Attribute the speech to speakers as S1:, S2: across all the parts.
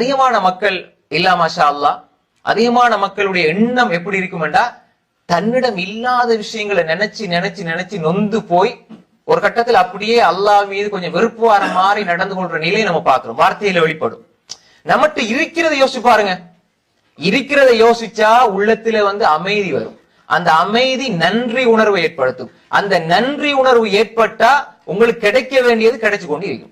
S1: அதிகமான மக்கள் இல்லா மாஷா அல்லாஹ் அதிகமான மக்களுடைய எண்ணம் எப்படி இருக்குமெண்டா தன்னிடம் இல்லாத விஷயங்களை நினைச்சு நினைச்சு நினைச்சு நொந்து போய் ஒரு கட்டத்தில் அப்படியே அல்லாஹ் மீது கொஞ்சம் வெறுப்பு வர மாதிரி நடந்து கொள்ற நிலையை நம்ம பார்க்கிறோம். வார்த்தையில வெளிப்படும். நம்மகிட்ட இருக்கிறத யோசிச்சு பாருங்க. இருக்கிறத யோசிச்சா உள்ளத்துல வந்து அமைதி வரும். அந்த அமைதி நன்றி உணர்வை ஏற்படுத்தும். அந்த நன்றி உணர்வு ஏற்பட்டா உங்களுக்கு கிடைக்க வேண்டியது கிடைச்சு கொண்டு இருக்கும்.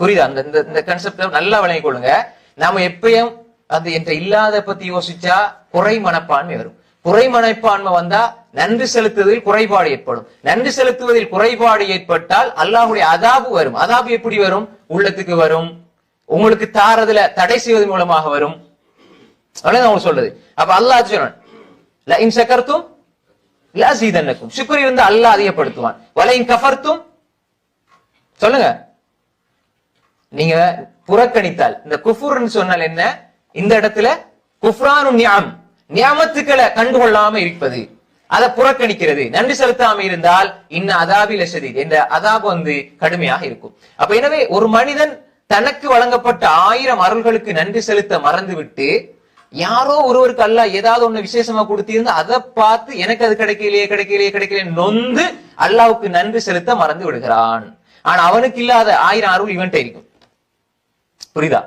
S1: புரியுதா? அந்த இந்த இந்த நல்லா விளங்கிக் கொள்ளுங்க. நாம எப்பயும் அது என்ற இல்லாத பத்தி யோசிச்சா குறை மனப்பான்மை வரும். குறை மனப்பான்மை வந்தா நன்றி செலுத்துவதில் குறைபாடு ஏற்படும். நன்றி செலுத்துவதில் குறைபாடு ஏற்பட்டால் அல்லாஹுடைய அதாபு வரும். அதாபு எப்படி வரும்? உள்ளத்துக்கு வரும். உங்களுக்கு தாரதுல தடை செய்வதன் மூலமாக வரும். அவங்க சொல்றது. அப்ப அல்லாஹ் சொன்னான். சக்கரத்தும் இன் சக்கர்த்தும் லஅஸீதன்னக்கும் சுக்ர் அல்லாஹ் அதிகப்படுத்துவான். வலையின் கஃபர்த்தும் சொல்லுங்க. நீங்க புறக்கணித்தால் இந்த குஃபுர்னு சொன்னால் என்ன? இந்த இடத்துல குஃப்ரானு நியாம். நியாமத்துக்களை கண்டுகொள்ளாம இருப்பது. அதை புறக்கணிக்கிறது. நன்றி செலுத்தாம இருந்தால் இன்ன அதாபி ஷதீத் என்ற அதாபு வந்து கடுமையாக இருக்கும். அப்ப எனவே ஒரு மனிதன் தனக்கு வழங்கப்பட்ட ஆயிரம் அருள்களுக்கு நன்றி செலுத்த மறந்துவிட்டு யாரோ ஒருவருக்கு அல்லாஹ் ஏதாவது ஒண்ணு விசேஷமா கொடுத்திருந்தா அதை பார்த்து எனக்கு அது கிடைக்கலையே கிடைக்கலையே கிடைக்கலையே நொந்து அல்லாவுக்கு நன்றி செலுத்த மறந்து விடுகிறான். ஆனா அவனுக்கு இல்லாத ஆயிரம் அருள் இவன்ட்ட இருக்கும். புரியுதா?